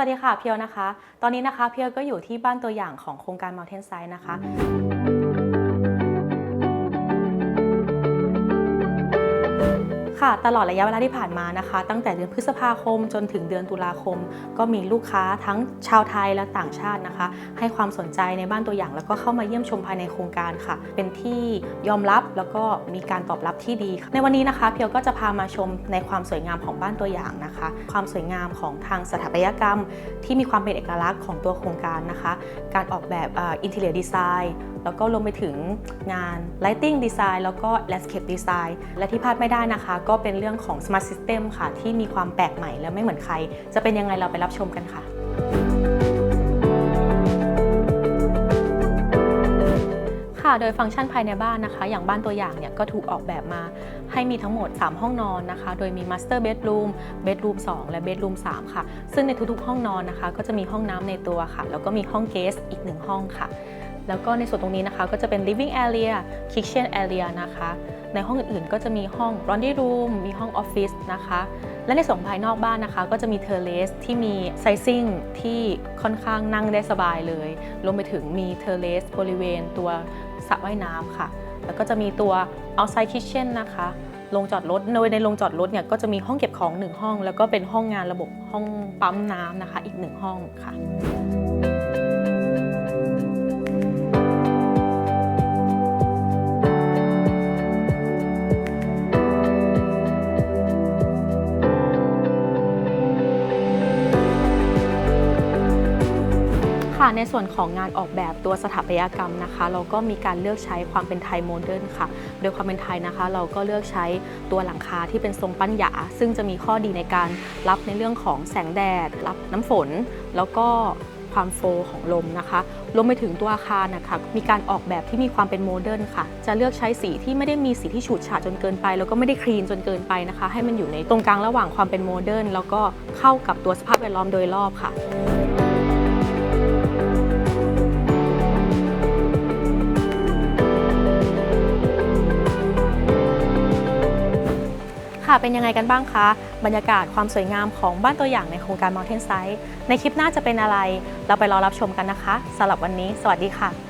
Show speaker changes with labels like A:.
A: สวัสดีค่ะเพียวนะคะ ตอนนี้นะคะเพียวก็อยู่ที่บ้านตัวอย่างของโครงการ Mountain Side นะคะ ค่ะ ตลอดระยะเวลาที่ผ่านมานะคะ ตั้งแต่เดือนพฤษภาคมจนถึงเดือนตุลาคม ก็มีลูกค้าทั้งชาวไทยและต่างชาตินะคะ ให้ความสนใจในบ้านตัวอย่าง แล้วก็เข้ามาเยี่ยมชมภายในโครงการค่ะ เป็นที่ยอมรับแล้วก็มีการตอบรับที่ดีในวันนี้นะคะ เพียวก็จะพามาชมในความสวยงามของบ้านตัวอย่างนะคะ ความสวยงามของทางสถาปัตยกรรม ที่มีความเป็นเอกลักษณ์ของตัวโครงการนะคะ การออกแบบอินเทเ i ียดีไซน์แล้วก็รวมไปถึงงาน Lighting Design แล้วก็ Landscape Design และที่พลาดไม่ได้นะคะ ก็เป็นเรื่องของ Smart System ค่ะ ที่มีความแปลกใหม่และไม่เหมือนใคร จะเป็นยังไงเราไปรับชมกันค่ะค่ะโดยฟังก์ชันภายในบ้านนะคะ อย่างบ้านตัวอย่างเนี่ยก็ถูกออกแบบมาให้มีทั้งหมด 3 ห้องนอนนะคะ โดยมี Master Bedroom Bedroom 2 และ Bedroom 3 ค่ะ ซึ่งในทุกๆ ห้องนอนนะคะ ก็จะมีห้องน้ำในตัวค่ะ แล้วก็มีห้องเกสอีกหนึ่งห้องค่ะ แล้วก็ในส่วนตรงนี้นะคะก็จะเป็น living area kitchen area นะคะ ในห้องอื่นๆ ก็จะมีห้อง laundry room มีห้องออฟฟิศนะคะ และในส่วนภายนอกบ้านนะคะ ก็จะมีเทอร์เลสที่มีไซซิ่งที่ค่อนข้างนั่งได้สบายเลย รวมไปถึงมีเทอร์เลสบริเวณตัวสระว่ายน้ำค่ะ แล้วก็จะมีตัว outside kitchen นะคะโรงจอดรถ โดยในโรงจอดรถเนี่ยก็จะมีห้องเก็บของ 1 ห้อง แล้วก็เป็นห้องงานระบบห้องปั๊มน้ำนะคะอีก 1 ห้องค่ะ ค่ะในส่วนของงานออกแบบตัวสถาปัตยกรรมนะคะ เราก็มีการเลือกใช้ความเป็นไทยโมเดิร์นค่ะ โดยความเป็นไทยนะคะ เราก็เลือกใช้ตัวหลังคาที่เป็นทรงปั้นหยา ซึ่งจะมีข้อดีในการรับในเรื่องของแสงแดด รับน้ำฝน แล้วก็ความโฟลของลมนะคะรวมไปถึงตัวอาคารนะคะ มีการออกแบบที่มีความเป็นโมเดิร์นค่ะ จะเลือกใช้สีที่ไม่ได้มีสีที่ฉูดฉาดจนเกินไป แล้วก็ไม่ได้คลีนจนเกินไปนะคะ ให้มันอยู่ในตรงกลางระหว่างความเป็นโมเดิร์นแล้วก็เข้ากับตัวสภาพแวดล้อมโดยรอบค่ะ ค่ะ เป็นยังไงกันบ้างคะ บรรยากาศความสวยงามของบ้านตัวอย่างในโครงการ Mountain Site ในคลิปหน้าจะเป็นอะไร เราไปรอรับชมกันนะคะสำหรับวันนี้ สวัสดีค่ะ